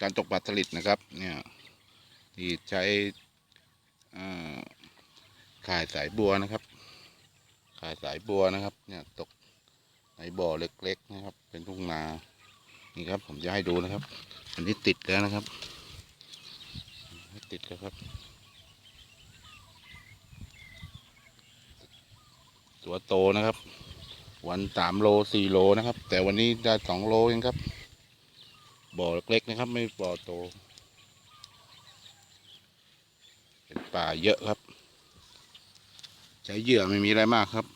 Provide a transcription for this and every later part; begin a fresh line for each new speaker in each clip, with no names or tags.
การตกปลาสลิดนะครับ เนี่ยที่ใช้ข่ายสายบัวนะครับข่ายสายบัวนะครับ เนี่ยตกในบ่อเล็ก ๆ นะครับ เป็นทุ่งนานี่ครับ ผมจะให้ดูนะครับ อันนี้ติดแล้วนะครับให้ติดแล้วครับตัวโตนะครับ วันสามโลสี่โลนะครับ แต่วันนี้ได้สองโลเองครับ บ่อเล็กๆนะครับ ไม่บ่อโต เป็นป่าเยอะครับ ใช้เหยื่อไม่มีอะไรมากครับ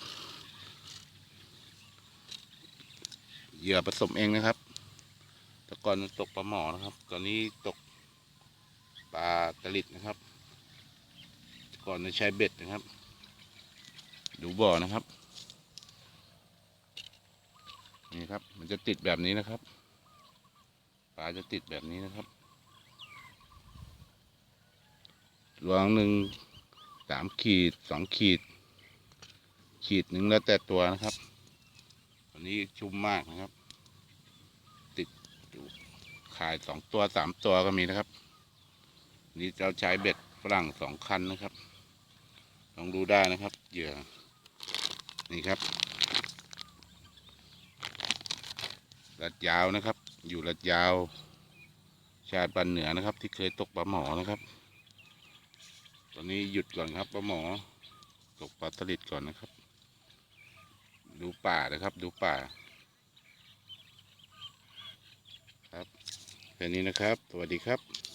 เหยื่อผสมเองนะครับ แต่ก่อนตกปลาหมอนะครับ ตอนนี้ตกปลาตะลิดนะครับ ก่อนจะใช้เบ็ดนะครับ ดูบ่อนะครับ นี่ครับ มันจะติดแบบนี้นะครับาจะติดแบบนี้นะครับรวงหนึ่งสามขีดสองขีด ขีดหนึ่งแล้วแต่ตัวนะครับวันนี้ชุ่มมากนะครับ ติดอยู่ขายสองตัวสามตัวก็มีนะครับ นี่เราใช้เบ็ดฝรั่งสองคันนะครับ ลองดูได้นะครับเหยื่อนี่ครับ ลัดยาวนะครับ อยู่ลัดยาว ชายปันเหนือนะครับ ที่เคยตกปลาหมอนะครับ ตอนนี้หยุดก่อนครับปลาหมอ ตกปลาสลิดก่อนนะครับ ดูป่านะครับ ดูป่า ครับแค่นี้นะครับ สวัสดีครับ